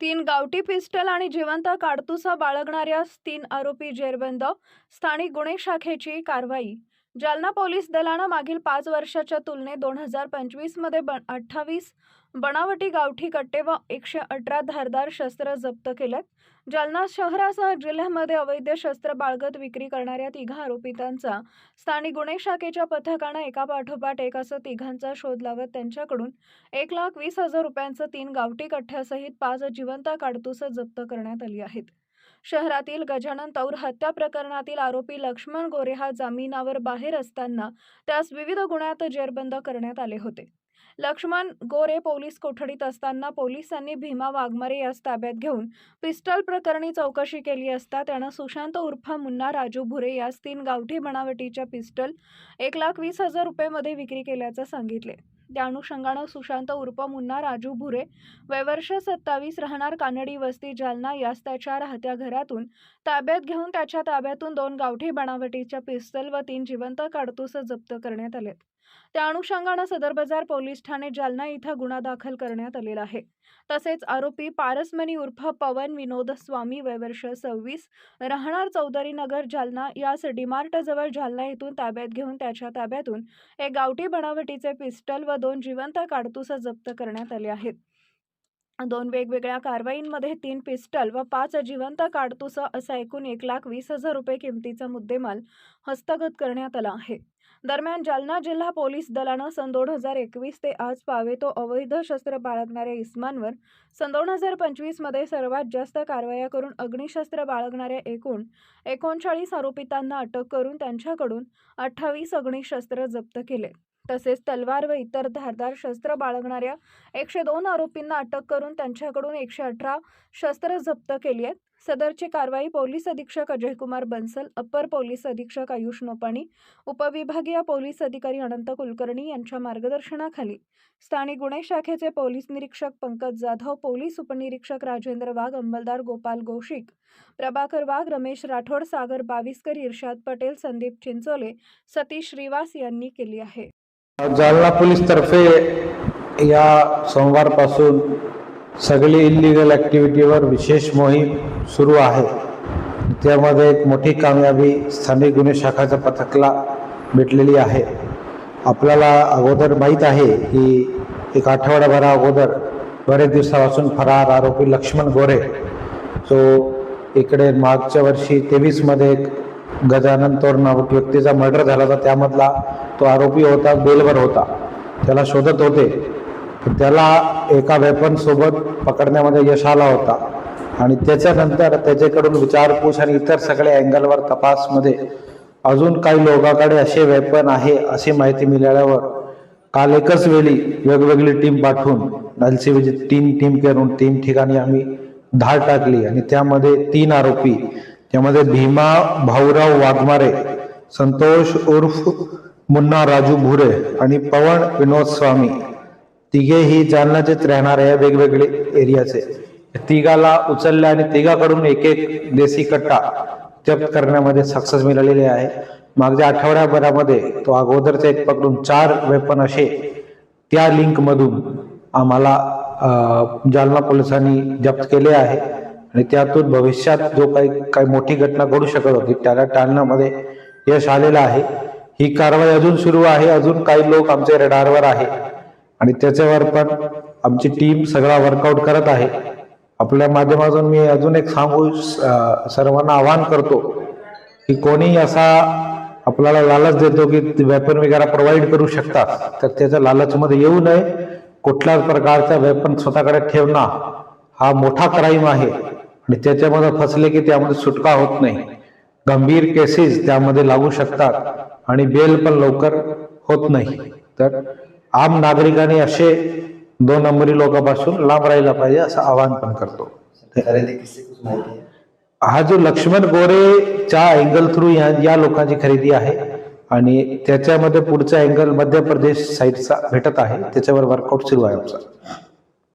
तीन गावठी पिस्टल आणि जिवंत काडतुसा बाळगणाऱ्या तीन आरोपी जेरबंद. स्थानिक गुन्हे शाखेची कारवाई. जालना पोलीस दलानं मागील पाच वर्षाच्या तुलनेत दोन हजार पंचवीसमध्ये ब अठ्ठावीस बनावटी गावठी कट्टे व एकशे अठरा धारदार शस्त्र जप्त केलेत जालना शहरासह जिल्ह्यामध्ये अवैध शस्त्र बाळगत विक्री करणाऱ्या तिघा आरोपितांचा स्थानिक गुन्हे शाखेच्या पथकानं एका पाठोपाठ एक असं तिघांचा शोध लावत त्यांच्याकडून एक लाख वीस हजार रुपयांचं तीन गावठी कठ्ठ्यासहित पाच जिवंत काडतुसं जप्त करण्यात आली आहेत. शहरातील गजानन तौर हत्या प्रकरणातील आरोपी लक्ष्मण गोरे हा जामिनावर बाहेर असताना त्यास विविध गुन्ह्यात जेरबंद करण्यात आले होते. लक्ष्मण गोरे पोलीस कोठडीत असताना पोलिसांनी भीमा वाघमारे यास ताब्यात घेऊन पिस्टल प्रकरणी चौकशी केली असता त्यानं सुशांत उर्फ मुन्ना राजू भुरे यास तीन गावठी बनावटीच्या पिस्टल एक लाख वीस हजार रुपयेमध्ये विक्री केल्याचं सांगितले. त्या अनुषंगानं सुशांत उर्फ मुन्ना राजू भुरे वयवर्ष सत्तावीस राहणार कानडी वस्ती जालना यास त्याच्या राहत्या घरातून ताब्यात घेऊन त्याच्या ताब्यातून दोन गावठी बनावटीच्या पिस्तल व तीन जिवंत काडतूस जप्त करण्यात आलेत. त्या अनुषंगानं सदर बाजार पोलीस ठाणे जालना इथं गुन्हा दाखल करण्यात आलेला आहे. तसेच आरोपी पारसमणी उर्फ पवन विनोद स्वामी वयवर्ष सव्वीस राहणार चौधरी नगर जालना यास डिमार्टजवळ जालना येथून ताब्यात घेऊन त्याच्या ताब्यातून एक गावठी बनावटीचे पिस्टल व दोन जिवंत काडतुसं जप्त करण्यात आले आहेत. दोन वेगवेगळ्या कारवाईंमध्ये तीन पिस्टल व पाच जिवंत काडतुसं असा एकूण एक लाख वीस हजार रुपये किमतीचा मुद्देमाल हस्तगत करण्यात आला आहे. दरम्यान जालना जिल्हा पोलीस दलानं सन दोन हजार एकवीस ते आज पावे तो अवैध शस्त्र बाळगणाऱ्या इस्मांवर सन दोन हजार पंचवीसमध्ये सर्वात जास्त कारवाया करून अग्निशस्त्र बाळगणाऱ्या एकूण एकोणचाळीस आरोपितांना अटक करून त्यांच्याकडून अठ्ठावीस अग्निशस्त्र जप्त केले. तसेच तलवार व इतर धारदार शस्त्र बाळगणाऱ्या एकशे दोन आरोपींना अटक करून त्यांच्याकडून एकशे अठरा शस्त्र जप्त केली आहेत. सदरची कारवाई पोलीस अधीक्षक अजयकुमार बन्सल अप्पर पोलीस अधीक्षक आयुष नोपाणी उपविभागीय पोलीस अधिकारी अनंत कुलकर्णी यांच्या मार्गदर्शनाखाली. स्थानिक गुन्हे शाखेचे पोलीस निरीक्षक पंकज जाधव पोलीस उपनिरीक्षक राजेंद्र वाघ अंमलदार गोपाल गोशिक प्रभाकर वाघ रमेश राठोड सागर बाविस्कर इर्शाद पटेल संदीप चिंचोले सतीश श्रीवास यांनी केली आहे. जालना पोलीस तर्फे या सोमवारपासून सगळी इलिगल ॲक्टिव्हिटीवर विशेष मोहीम सुरू आहे. त्यामध्ये एक मोठी कामयाबी स्थानिक गुन्हे शाखाच्या पथकला भेटलेली आहे. आपल्याला अगोदर माहीत आहे की एक आठवड्याभरा अगोदर बरेच दिवसापासून फरार आरोपी लक्ष्मण गोरे जो इकडे मागच्या वर्षी तेवीसमध्ये एक गजानन तोर नामक व्यक्तीचा मर्डर झाला होता. त्यामधला तो आरोपी होता बेलवर होता. त्याला शोधत होते. त्याला एका वेपनसोबत पकडण्यामध्ये यश आला होता. आणि त्याच्यानंतर त्याच्याकडून विचारपूस आणि इतर सगळ्या अँगलवर तपासमध्ये अजून काही लोकांकडे असे वेपन आहे अशी माहिती मिळाल्यावर काल एकच वेळी वेगवेगळी टीम पाठवून एलसीबीची तीन टीम करून तीन ठिकाणी आम्ही धाड टाकली. आणि त्यामध्ये तीन आरोपी त्यामध्ये भीमा भाऊराव वाघमारे संतोष उर्फ मुन्ना राजू भुरे आणि पवन विनोद स्वामी. तिघेही जालनाचेच राहणार आहे वेगवेगळे एरियाचे. तिघाला उचलले आणि तिघाकडून एक एक देसी कट्टा जप्त करण्यामध्ये सक्सेस मिळालेले आहे. मागच्या आठवड्याभरामध्ये तो अगोदरचे एक पकडून चार वेपन असे त्या लिंक मधून आम्हाला जालना पोलिसांनी जप्त केले आहे. आणि त्यातून भविष्यात जो काही काही मोठी घटना घडू शकत होती त्याला टाळण्यामध्ये यश आलेलं आहे. ही कारवाई अजून सुरू आहे. अजून काही लोक आमच्या रडारवर आहे आणि त्याच्यावर पण आमची टीम सगळा वर्कआउट करत आहे. आपल्या माध्यमातून मी अजून एक सांगू सर्वांना आवाहन करतो की कोणी असा आपल्याला लालच देतो की वेपन वगैरे प्रोव्हाइड करू शकतात तर त्याच्या लालचमध्ये येऊ नये. कुठल्याच प्रकारचा वेपन स्वतःकडे ठेवणं हा मोठा क्राईम आहे आणि त्याच्यामध्ये फसले की त्यामध्ये सुटका होत नाही. गंभीर केसेस त्यामध्ये लागू शकतात आणि बेल पण लवकर होत नाही. तर आम नागरिकांनी असे दोन नंबरी लोकांपासून लांब राहायला पाहिजे असं आवाहन पण करतो. हा जो लक्ष्मण गोरेच्या अँगल थ्रू या या लोकांची खरेदी आहे आणि त्याच्यामध्ये पुढचा अँगल मध्य प्रदेश साईडचा भेटत आहे. त्याच्यावर वर्कआउट सुरू आहे आमचा.